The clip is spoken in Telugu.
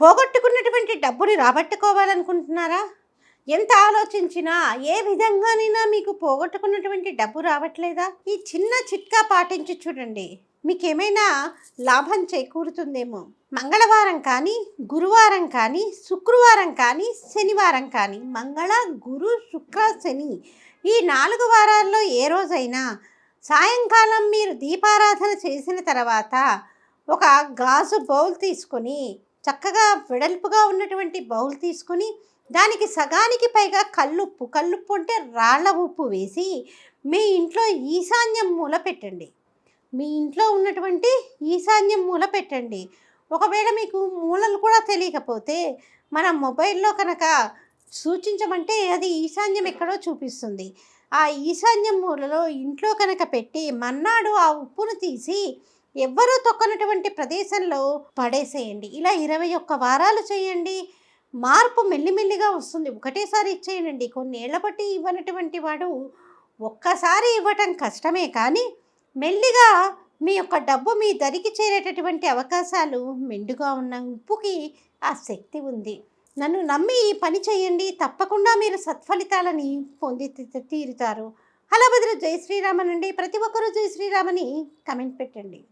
పోగొట్టుకున్నటువంటి డబ్బుని రాబట్టుకోవాలనుకుంటున్నారా? ఎంత ఆలోచించినా ఏ విధంగానైనా మీకు పోగొట్టుకున్నటువంటి డబ్బు రావట్లేదా? ఈ చిన్న చిట్కా పాటించి చూడండి. మీకు ఏమైనా లాభం చేకూరుతుందేమో? మంగళవారం కానీ గురువారం కానీ శుక్రవారం కానీ శనివారం కానీ మంగళ గురు శుక్ర శని ఈ నాలుగు వారాల్లో ఏ రోజైనా సాయంకాలం మీరు దీపారాధన చేసిన తర్వాత ఒక గాజు బౌల్ తీసుకొని చక్కగా వెడల్పుగా ఉన్నటువంటి బౌల్ తీసుకొని దానికి సగానికి పైగా కల్లుప్పు కల్లుప్పు అంటే రాళ్ళ ఉప్పు వేసి మీ ఇంట్లో ఈశాన్యం మూల పెట్టండి. మీ ఇంట్లో ఉన్నటువంటి ఈశాన్యం మూల పెట్టండి. ఒకవేళ మీకు మూలలు కూడా తెలియకపోతే మన మొబైల్లో కనుక సూచించమంటే అది ఈశాన్యం ఎక్కడో చూపిస్తుంది. ఆ ఈశాన్యం మూలలో ఇంట్లో కనుక పెట్టి మన్నాడు ఆ ఉప్పును తీసి ఎవ్వరూ తొక్కనటువంటి ప్రదేశంలో పడేసేయండి. ఇలా ఇరవై ఒక్క వారాలు చేయండి. మార్పు మెల్లిమెల్లిగా వస్తుంది. ఒకటేసారి ఇచ్చేయండి. కొన్నేళ్ళ బట్టి ఇవ్వనటువంటి వాడు ఒక్కసారి ఇవ్వటం కష్టమే కానీ మెల్లిగా మీ యొక్క డబ్బు మీ దరికి చేరేటటువంటి అవకాశాలు మెండుగా ఉన్న ఉప్పుకి ఆ శక్తి ఉంది. నన్ను నమ్మి ఈ పని చేయండి. తప్పకుండా మీరు సత్ఫలితాలని పొంది తీరుతారు. అలా బదులు జై శ్రీరామనండి. ప్రతి ఒక్కరూ జై శ్రీరామని కమెంట్ పెట్టండి.